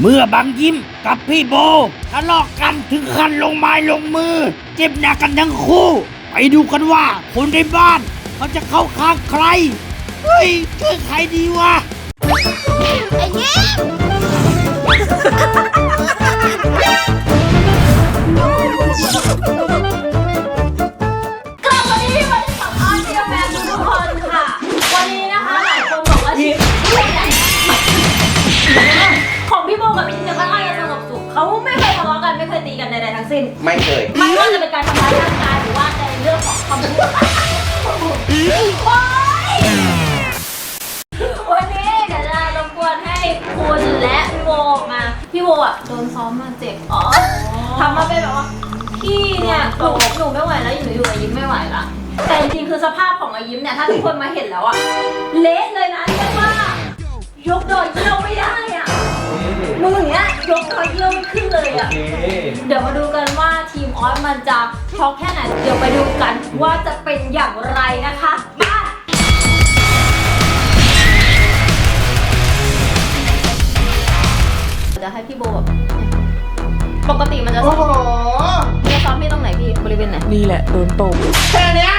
เมื่อบางยิ้มกับพี่โบทะเลาะกันถึงขั้นลงไม้ลงมือ เจ็บหนักกันทั้งคู่ ไปดูกันว่าคนในบ้าน เขาจะเข้าข้างใคร เฮ้ยช่วยใครดีวะไอ้ยิ้ม ไม่เคยไม่ว่าจะเป็นการทำร้ายร่างกายหรือว่าในเรื่องของคำพูดโอ๊ยวันนี้เดี๋ยวจะรบกวนให้คุณและพี่โบมา พี่โบอะโดนซ้อมมาเจ็บอ๋อทำมาเป็นแบบว่าพี่เนี่ยหนูหนูไม่ไหวแล้วหนูอยู่กับยิ้มไม่ไหวละแต่จริงๆคือสภาพของอายิ้มเนี่ยถ้าทุกคนมาเห็นแล้วอะเละเลยนะเรียกว่ายกดอยเยี่ยวไม่ได้อะ มืออย่างเงี้ยยกดอยเยี่ยวไม่ขึ้นเลยอะเดี๋ยวมาดูกันว่าทีมออสมันจะช็อกแค่ไหน เดี๋ยวไปดูกันว่าจะเป็นอย่างไรนะคะ มาเดี๋ยวให้พี่โบแบบปกติมันจะซ้อมมันจะซ้อมที่ตรงไหนพี่ บริเวณไหน นี่แหละโดนตบแค่เนี้ย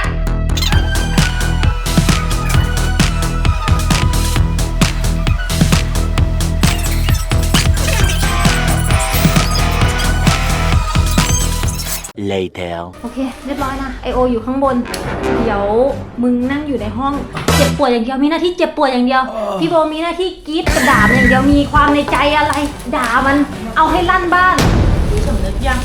later โอเค เรียบร้อยนะไอโออยู่ข้างบน เดี๋ยวมึงนั่งอยู่ในห้อง เจ็บปวดอย่างเดียวมีหน้าที่เจ็บปวดอย่างเดียว พี่โบมีหน้าที่กรีดกระด่ามันอย่างเดียวมีความในใจอะไร ด่ามันเอาให้ลั่นบ้าน สำนึกยัง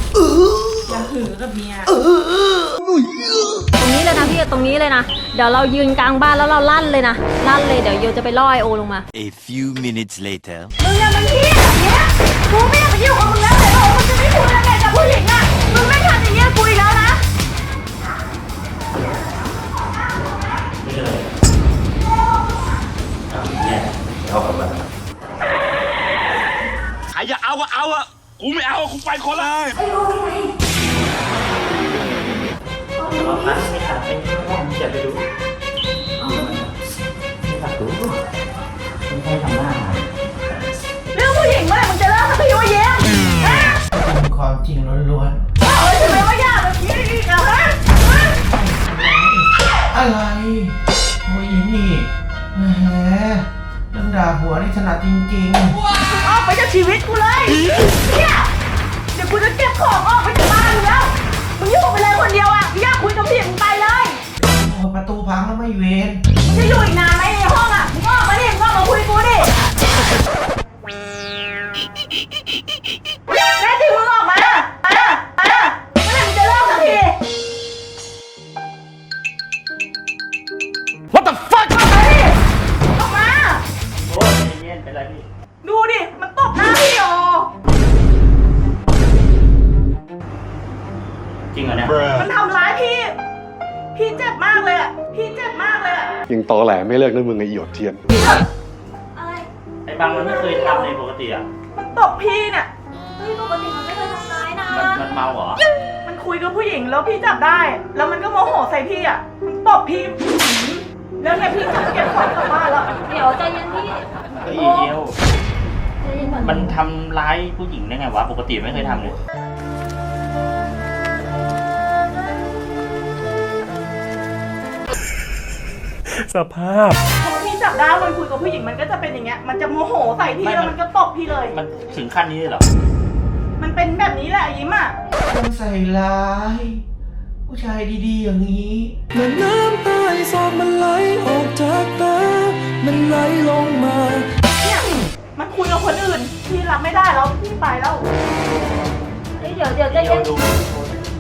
ยังหือกับเมียตรงนี้เลยนะพี่ตรงนี้เลยนะ เดี๋ยวเรายืนกลางบ้านแล้วเราลั่นเลยนะลั่นเลยเดี๋ยวโยจะไปล่อไอโอลงมา A few minutes later. มึงอย่ามันพี่แบบเนี้ยกูไม่อยากไปยุ่งกับมึงแล้วเลยโอ้มึงจะไม่พูดอะไรกับผู้หญิงอะมึงไม่ทำอย่างเงี้ย คนละ พังแล้วไม่เวน จะอยู่อีกนานไหม ไม่เลิกนะมึงไอ้หยดเทียน อะไร ไอ้บางมันไม่เคยทำเลยปกติอะ มันตบพี่เนี่ย เฮ้ยปกติมันไม่เคยทำร้ายนะ มันมันเมาเหรอ มันคุยกับผู้หญิงแล้วพี่จับได้ แล้วมันก็โมโหใส่พี่อะ มันตบพี่หืมแล้วเนี่ยพี่จะเก็บของกลับบ้านแล้ว เดี๋ยวใจเย็นพี่เฮ้ยเดียวใจเย็นก่อนมันทำร้ายผู้หญิงได้ไงวะ ปกติไม่เคยทำเลย สภาพ พอพี่จับได้มันคุยกับผู้หญิงมันก็จะเป็นอย่างเงี้ย มันจะโมโหใส่พี่ไม่ แล้วมันมันก็ตบพี่เลย มันถึงขั้นนี้เลยเหรอ มันเป็นแบบนี้แหละยิ้มอะ ต้องใส่ร้าย ผู้ชายดีๆอย่างนี้เมื่อน้ำตาสอกมันไหลออกจากตา มันไหลลงมา เนี่ยมันคุยกับคนอื่น พี่รับไม่ได้แล้วพี่ไปแล้วเฮ้ยเดี๋ยวเดี๋ยวใจเดียเย็วนดูมึ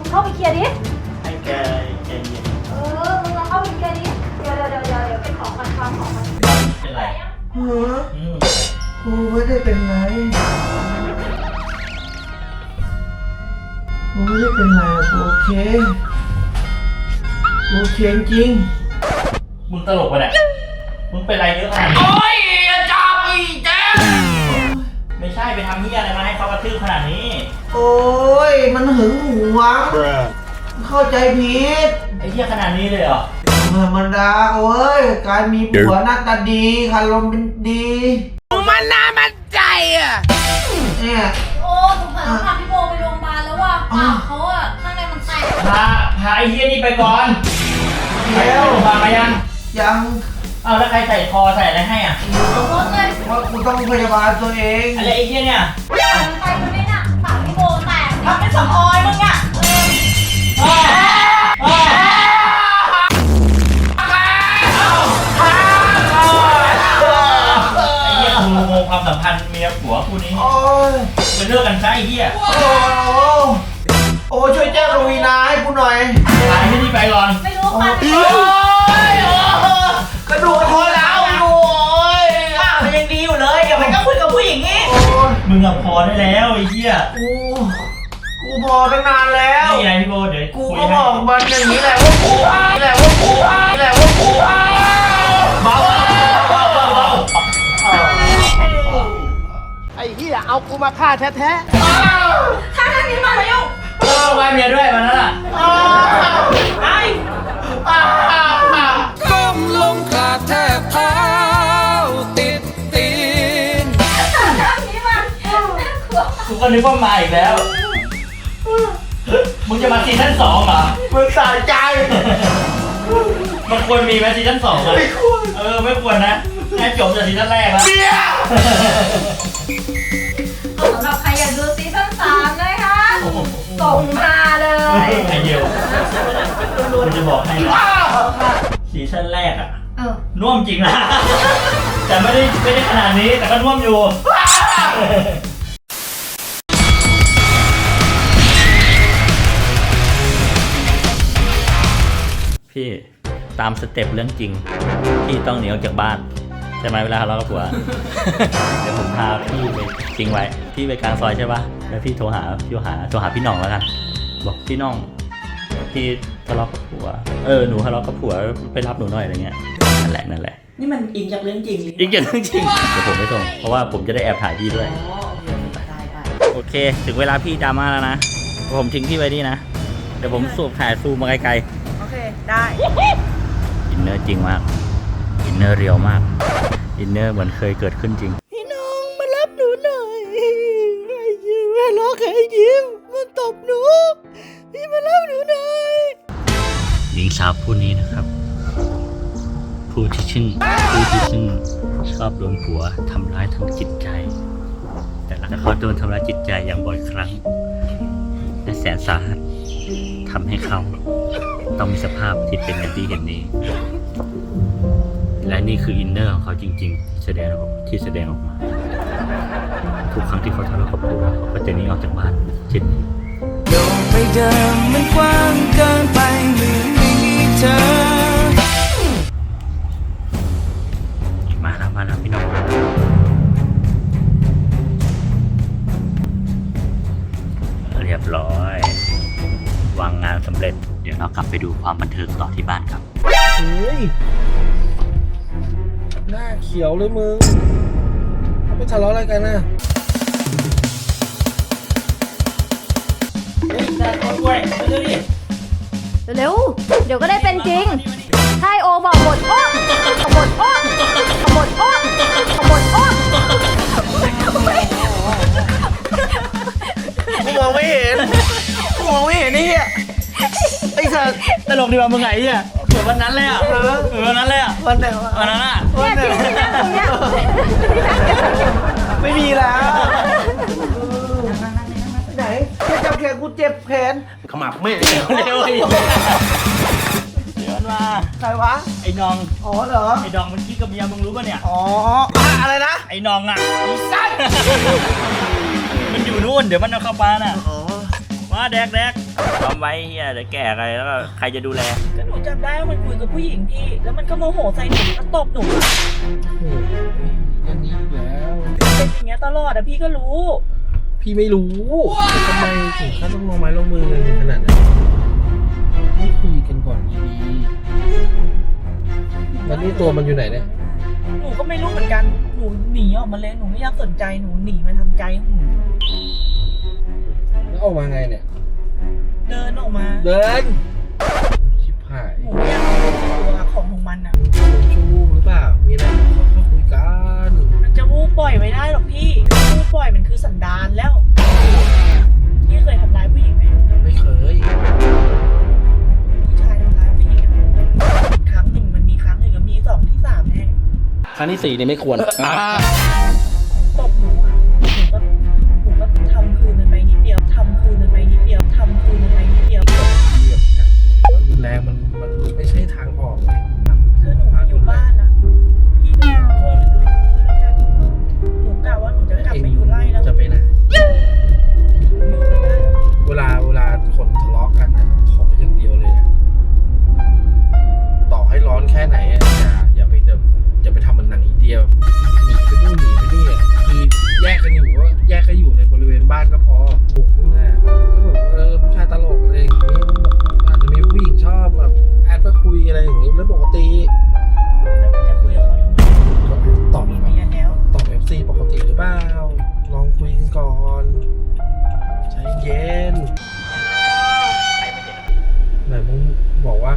งเข้าไปเคลียร์ดิให้แก เป็นของมันฟังของมันเป็นไรเฮ้ออืมกูไม่ได้เป็นไรกูไม่ได้เป็นไรอะกูโอเคกูโอเคจริงมึงตลกไปะเนี่ยมึงเป็นไรเยอะขนาดนี้โอ้ยจับอีแจ๊บไม่ใช่ไปทำเหี้ยอะไรมาให้เขากระทืบขนาดนี้โอ้ยมันหึงหวง เข้าใจผิด ไอ้เหี้ยขนาดนี้เลยเหรอ ธรรมดาเว้ย การมีผัวหน้าตาดีคารมเป็นดีมันน่ามันใจอะเนี่ยโอ้สงสารพาพี่โบไปโรงพยาบาลแล้วว่ะปากเขาอะข้างในมันแตกพาพาไอ้เฮียนี่ไปก่อนไปเร็โรวงพยาบาลมายัง ยังเอาแล้วใครใส่คอใส่อะไรให้อะรถเลยว่ากูต้องพยาบาลตัวเอง อะไรไอ้เฮียเนี่ยไปคนนี้น่ะปากพี่โบแตกทำเป็นสำออยมึงอะ ความสัมพันธ์เมียผัวคู่นี้โอ้ยไปเลิกกันซะไอ้เฮียโอ้โอ้ช่วยแจ้งกวีนาให้กูหน่อยพาไอ้เฮียนี่ไปก่อนไม่รู้ปันโอ้ยโอ้ยกระดูกคอร้าวอยู่โอ้ยปากมันยังดีอยู่เลยอย่าไปก็คุยกับผู้หญิงนี่โอ้ยมึงอะพอได้แล้วไอ้เฮียกูกูพอตั้งนานแล้วนี่ไงพี่โบเดี๋ยวกูคุยก็ให้บอกมันอย่างนี้แหละว่ากูแหละว่ากูแหละว่ากู เหี้ยเอากูมาฆ่าแท้ถ้าทางนี้มาแล้วเออไปเมียด้วยวันนั้นอะไอ้ก้มลงกราบแทบเท้าติดตีนทางนี้มันน่ากลัวกูก็นึกว่ามาอีกแล้ว มึงจะมาซีซั่นสองเหรอมึงสะใจ มันควรมีไหมซีซั่นสองอะเออ ไม่ควรนะแค่จบจากซีซั่นแรกแล้ว เบียส งมาเลยไอเดียวกูจะบอกให้นะซีซั่นแรกอะเออน่วมจริงนะ แต่ไม่ได้ไม่ได้ขนาดนี้แต่ก็น่วมอยู่ พี่ตามสเต็ปเรื่องจริง พี่ต้องหนีออกจากบ้าน ใช่ไหมเวลาทะเลาะกับผัว เดี๋ยวผมพาพี่ไปจริงไว้ พี่ไปกลางซอยใช่ปะ แล้วพี่โทรหาพี่โทรหาโทรหาพี่หน่องแล้วกันบอกพี่หน่องพี่ทะเลาะกับผัว เออหนูทะเลาะกับผัวไปรับหนูหน่อยอะไรเงี้ยนั่นแหละนั่นแหละ นี่มันอิงจากเรื่องจริงอีกอย่างหนึ่งจริงเดี๋ยวผมไม่ส่งเพราะว่าผมจะได้แอบถ่ายพี่ด้วย อ๋อโอเคได้ได้โอเค ถึงเวลาพี่ดราม่าแล้วนะ ผมทิ้งพี่ไว้นี่นะ เดี๋ยวผมสูบถ่ายซูมมาไกลโอเค ได้ๆ อินเนอร์จริงมาก อินเนอร์เรียวมาก อินเนอร์เหมือนเคยเกิดขึ้นจริงๆพี่น้อง บหนู พี่มารับหนูหน่อยหญิงสาวผู้นี้นะครับ ผู้ที่ซึ่งผู้ที่ซึ่งชอบโดนผัวทำร้ายทางจิตใจ แต่ละเขาโดนทำร้ายจิตใจอย่างบ่อยครั้งและแสนสาหัสทำให้เขาต้องมีสภาพที่เป็นอย่างที่เห็นนี้ และนี่คืออินเนอร์ของเขาจริง ๆ ที่แสดงออกที่แสดงออกมา ทุกครั้งที่เขาทะเลาะกับผัวเขาก็จะหนีออกจากบ้านเช่นนี้ โลกใบเดิมมันกว้างเกินไปเมื่ไม่มีเธอ มาแล้วมาแล้วพี่น้องเรียบร้อย วางงานสำเร็จ เดี๋ยวเรากลับไปดูความบันเทิงต่อที่บ้านครับ เฮ้ย หน้าเขียวเลยมึงไปทะเลาะอะไรกันน่ะ เร็วๆเดี๋ยวก็ได้เป็นจริงใช่โอบอกหมดโอ้หมดโอ้หมดโอ้หมดโอ้กูมองไม่เห็นกูมองไม่เห็นนี่อะไอ้สัสตลกดีว่ามึงไงเนี่ยเหมือนวันนั้นเลยอะเออเหมือนวันนั้นเลยอะวันไหนวะวันนั้นอะวันไหนเนี่ยจริงๆนะตรงเนี้ยไม่มีแล้ว กูเจ็บแขนขมับไม่เร็วๆอีกเดี๋ยวมันมาใครวะ ไอ้น้อง อ๋อเหรอ ไอ้ดองมันคิดกับเมียมึงรู้ป่ะเนี่ย อ๋ออะอะไรนะ ไอ้น้องอะไอ้สัสมันอยู่นู่นเดี๋ยวมันเอาเข้าบ้าน่ะอ๋อ มาแดกแดกทำไว้เฮียเดี๋ยวแก่อะไรแล้วก็ใครจะดูแล ก็หนูจำได้ว่ามันคุยกับผู้หญิงพี่ แล้วมันก็โมโหใส่หนูแล้วตบหนูโอ้ยอย่างนี้แล้ว เป็นอย่างเงี้ยตลอดอะพี่ก็รู้ พี่ไม่รู้ทำไมถึงขั้นต้องลงไม้ลงมือกันขนาดนั้นไม่คุยกันก่อนดีๆแล้วนี่ตัวมันอยู่ไหนเนี่ยหนูก็ไม่รู้เหมือนกัน หนูหนีออกมาเลย หนูไม่อยากสนใจ หนูหนีมาทำใจของหนู แล้วออกมาไงเนี่ย เดินออกมา เดิน ชิบหายหนูไม่อยากเป็นตัวของของมันอะมึงลงชั่ววูบหรือเปล่า มีอะไรค่อยๆคุยกันมันจะวูบปล่อยไม่ได้หรอกพี่วูบ ปล่อยมันคือสันดานแล้วพี่เคยทำร้ายผู้หญิงไหมไม่เคย ผู้ชายทำร้ายผู้หญิงครั้งหนึ่งมันมีครั้งหนึ่งก็มีสองที่สามแน่ ครั้งที่สี่เนี่ยไม่ควร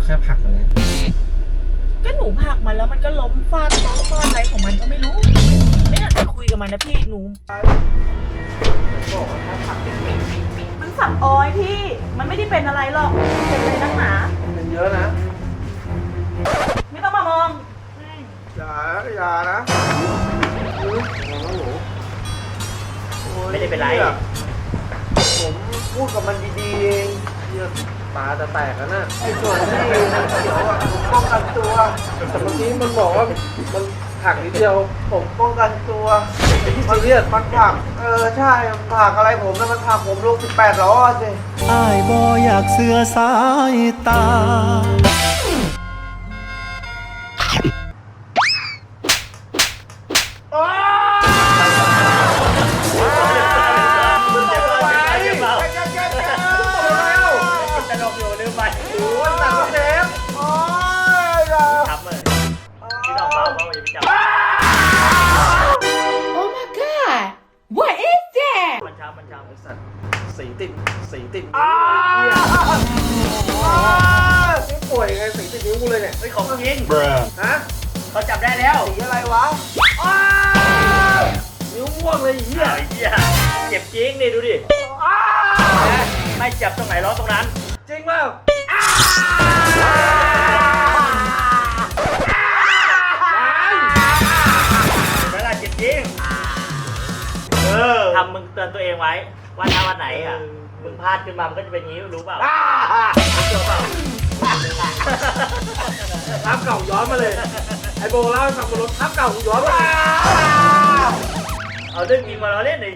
ค่ผลักอะไรก็หนูผลักมันแล้วมันก็ล้มฟาดโต๊ะฟาดอะไรของมันก็ไม่รู้ ไม่อยากจะคุยกับมันนะพี่หนูมันสับออยพี่ มันไม่ได้เป็นอะไรหรอกเป็นอะไรนักหนา มันเยอะนะไม่ต้องมามอง อย่าอย่านะไม่ได้เป็นไร ผมพูดกับมันดีๆเองเหี้ย ตาจะแตกแล้วนะไอ้ส่วนที่มันเขียวอะผมป้องกันตัวแต่เมื่อกี้มันบอกว่ามันหักนิดเดียวผมป้องกันตัวมันเรียกมันผลักเออใช่มันผลักอะไรผมนะมันผลักผมลง18ล้อสิอายบ่อยากเสือสายตา เลยไอ้เหี้ยไอ้เหี้ยเจ็บจริงนี่ดูดินะไม่จับตรงไหนล้อตรงนั้น จริงเปล่าเวลาเจ็บจริงเออทำมึงเตือนตัวเองไว้ว่าถ้าวันไหนอะมึงพลาดขึ้นมามันก็จะเป็นอย่างนี้รู้เปล่าอ้าเชื่อเปล่าภาพเก่าย้อนมาเลย ไอโบเล่าให้ฟังบนรถภาพเก่ากูย้อนมา เอาเรื่องจริงมาเราเล่นหน่อย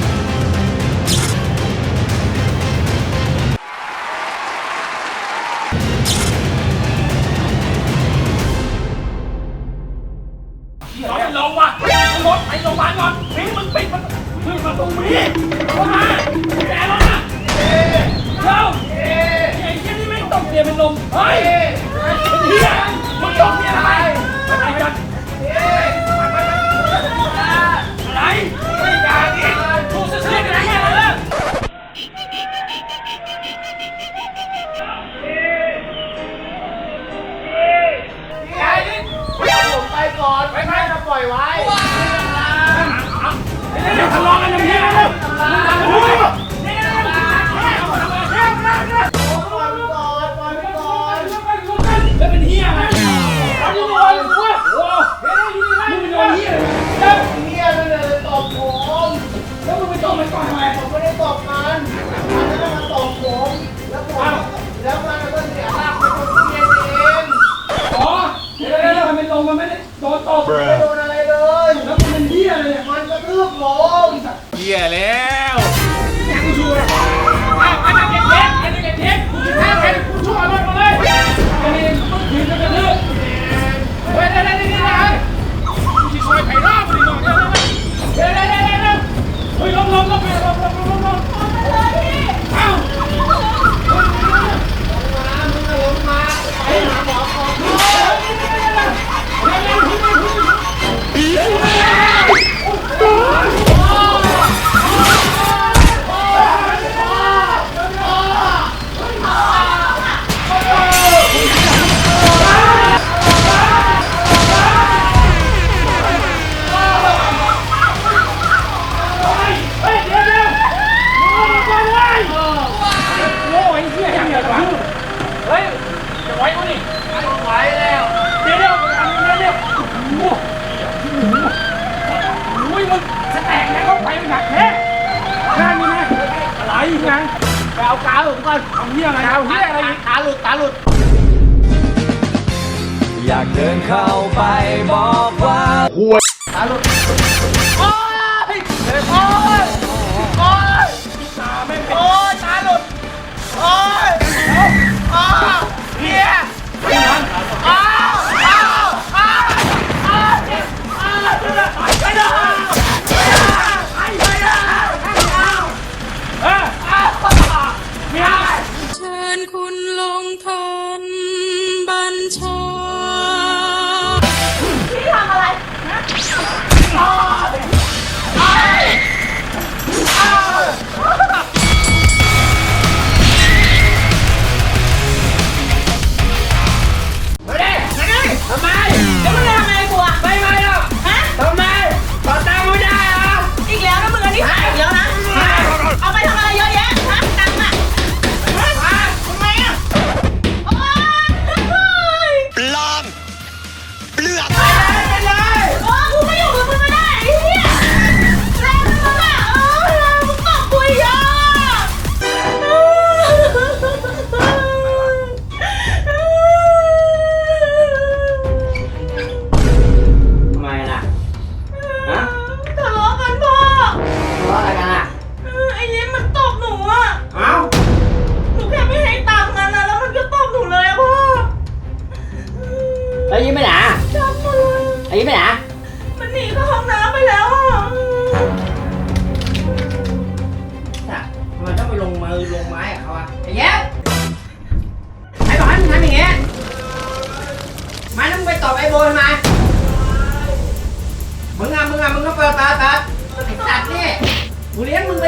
อยไว้เดี๋ยวทะเลาะกันอย่างนี้เลยมึงทำอะไรนี่นะปล่อยไปก่อนปล่อยไปก่อนแล้วเป็นเฮียไงทำยังไงวะโอ้เฮ้ยอยู่นี่มึงเป็นเฮียเลยเฮียเลยตบผมแล้วมึงไปตบมันก่อนทำไมผมไม่ได้ตบมันมันจะมาตบ เป็นเหี้ยเลยเนี่ยมันกระทืบผมเหี้ยแล้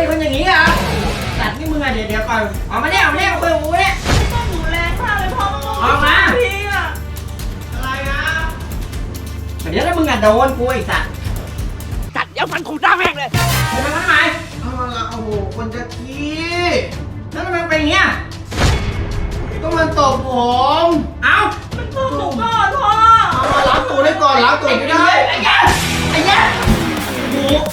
เลี้ยงมึงเป็นคนอย่างนี้เหรอสัตว์นี่มึงอะเดี๋ยวเดี๋ยวก่อนออกมาเนี่ยออกมาเนี่ยมาคุยกับกูเนี่ยพ่อหนูแรงมากเลยพ่อออกมาพี่อะอะไรนะเดี๋ยวถ้ามึงอะโดนกูไอ้สัตว์กัดเดี๋ยวฟันขู่หน้าแม่งเลยมึงมาทำไมเอาละโอ้โหคนจะขี้แล้วทำไมมันเป็นอย่างเงี้ยก็มันตบผมเอ้ามันตบหนูก่อนพ่อเอามาล้างตูดให้ก่อนล้างตูดไม่ได้ไอ้แย่ไอ้แย่โอ้โห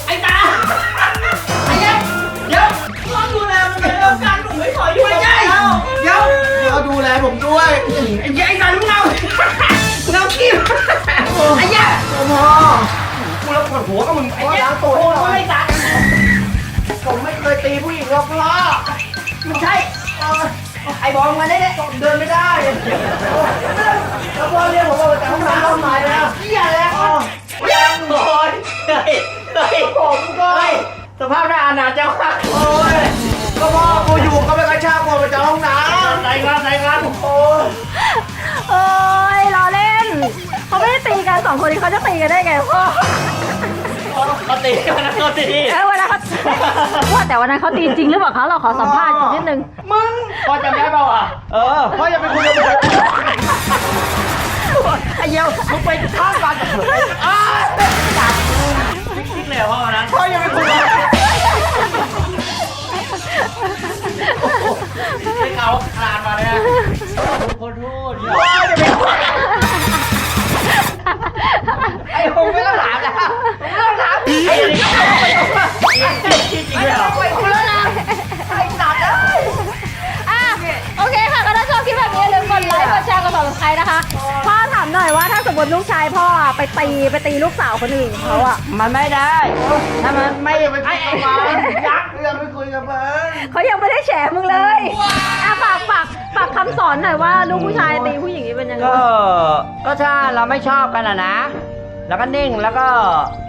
ไอ้ ไอ้แย่โอ้โหกูแล้วปวดหัวกับมึงไอ้แย่ล้างตูดให้ก่อนไอ้ตาผมไม่เคยตีผู้หญิงหรอกพ่อไม่ใช่เออไอ้บอลมาได้เนี่ยเดินไม่ได้แล้วพ่อเรียกผมว่าจะห้องน้ำห้องไหนแล้วเหี้ยแล้วแรงโอยเฮ้ยเฮ้ยผมก็สภาพหน้าอนาถจังวะโอ้ยก็พ่อกูอยู่ก็ไปกระชากผมไปจากห้องน้ำใส่งานใส่งานโอ้ยโอ้ยล้อเล่น เขาไม่ได้ตีกันสองคนนี้เขาจะตีกันได้ไงพ่อเขาตีมันนะเขาตีเออวันนั้นเขาว่าแต่วันนั้นเขาตีจริงหรือเปล่าคะเราขอสัมภาษณ์อีกนิดนึงมึงพ่อจำได้เปล่าอะเออพ่ออย่าไปคุยกับมันไอ้เหี้ยวมึงไปข้างกันอ้าวจับคิดเลยพ่อนะพ่ออย่าไปคุยกับมันไม่เอาคลานมาเลย ผมไม่ต้องถามแล้วไม่ต้องถามไอ้นี่ก็ไปเอาไปจริงๆเลยเหรอไปคุณแล้วนะไปตัดเลยอะโอเคค่ะก็ถ้าชอบคลิปแบบนี้อย่าลืมกดไลค์กดแชร์กดติดตามนะคะ พ่อถามหน่อยว่าถ้าสมมติลูกชายพ่ออะไปตีไปตีลูกสาวคนอื่นเขาอะมันไม่ได้ ถ้ามันไม่ไปคุยกับมันยักษ์ย่าไปคุยกับมันเขายังไม่ได้แฉมึงเลยอะฝากฝากฝากคำสอนหน่อยว่าลูกผู้ชายตีผู้หญิงนี่เป็นยังไงก็ ก็ถ้าเราไม่ชอบกันอะนะ แล้วก็นิ่งแล้วก็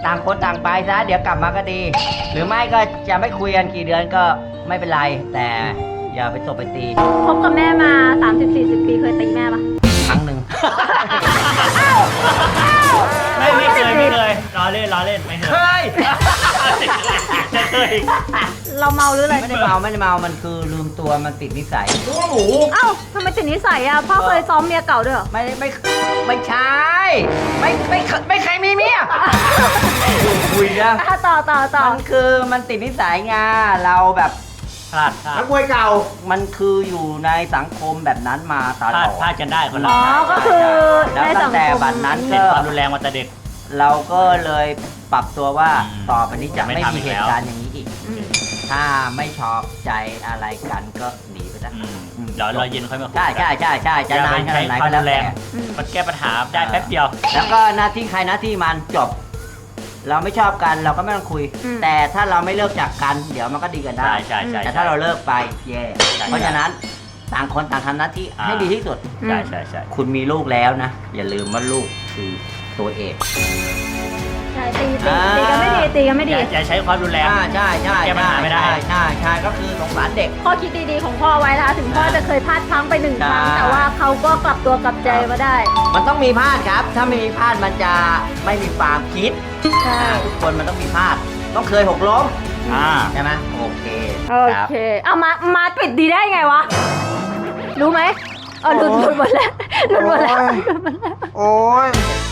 ต่างคนต่างไปซะเดี๋ยวกลับมาก็ดี หรือไม่ก็จะไม่คุยกันกี่เดือนก็ไม่เป็นไร แต่อย่าไปตบไปตีคบกับแม่มา 30-40 ปีเคยตีแม่ปะครั้งหนึ่ง ไม่ไม่เคยไม่เคยล้อเล่นล้อเล่นไม่เคยเฮ้ยไม่เคยเราเมาหรืออะไร ไม่ได้เมาไม่ได้เมามันคือลืมตัวมันติดนิสัยรู้หมูเอ้าทำไมติดนิสัยอะ พ่อเคยซ้อมเมียเก่าด้วยเหรอ ไม่ได้ไม่ไม่ใช่ไม่ไม่เคไม่เคยมีเมียคุยนะ อะต่อต่อต่อ มันคือมันติดนิสัยไงเราแบบ พลาดพลาดนักมวยเก่า มันคืออยู่ในสังคมแบบนั้นมาตพลาลดอดพลาดกันได้คนละอ๋อก็คือแล้วในตั้สังงแต่คมบัดนั้นเห็นก็ความรุนแรงมาแต่เด็ก เราก็เลยปรับตัวว่าอืมต่อไปนี้จะไม่ไม่ทำมีอีกเหแล้ว ตุการณ์อย่างนี้อีก อืมถ้าไม่ชอบใจอะไรกันก็หนีไปซะอืมอืมเดี๋ยวเราเย็นค่อยมาคุยใช่กันใช่ใช่ใช่จะอย่นานไปขนาดไหนใช้ควาก็มแล้รุวนแรแต่งมันแก้ปัญหาได้แป๊บเดียว แล้วก็หน้าที่ใครหน้าที่มันจบ เราไม่ชอบกันเราก็ไม่ต้องคุย อืม แต่ถ้าเราไม่เลิกจากกัน เดี๋ยวมันก็ดีกันได้ ใช่ใช่ใช่แต่ถ้าเราเลิกไปแย่ใช่เพราะฉะนั้นต่างคนต่างทำหน้าที่อ่า ให้ดีที่สุด ใช่ใช่ใช่คุณมีลูกแล้วนะ อย่าลืมว่าลูกคือตัวเอกใช่ตีตีอ่าตีกันไม่ดีตีกันไม่อดี ย่าอย่าใช้ความรุนแรง อ่าใช่ใช่แก้ปัญหาไม่ได้ ใช่ใช่ใช่ก็คือสงสารเด็ก ข้อคิดดีๆของพ่อไว้นะคะถึงพ่อจะเคยพลาดพลั้งไปหนึ่งครั้ง ใช่ แต่ว่าเขาก็กลับตัวกลับใจมาได้ มันต้องมีพลาดครับ ถ้าไม่มีพลาดมันจะไม่มีความคิดใช่อ่าทุกคนมันต้องมีพลาด ต้องเคยหกล้มอ่า ใช่ไหมโอเคโอครับ เคเอามามาปิดดีได้ไงวะ รู้ไหมเออหลุดหลุดหมดแล้วหลุดหมดแล้วหลุดหมดแล้วโอ้ยโ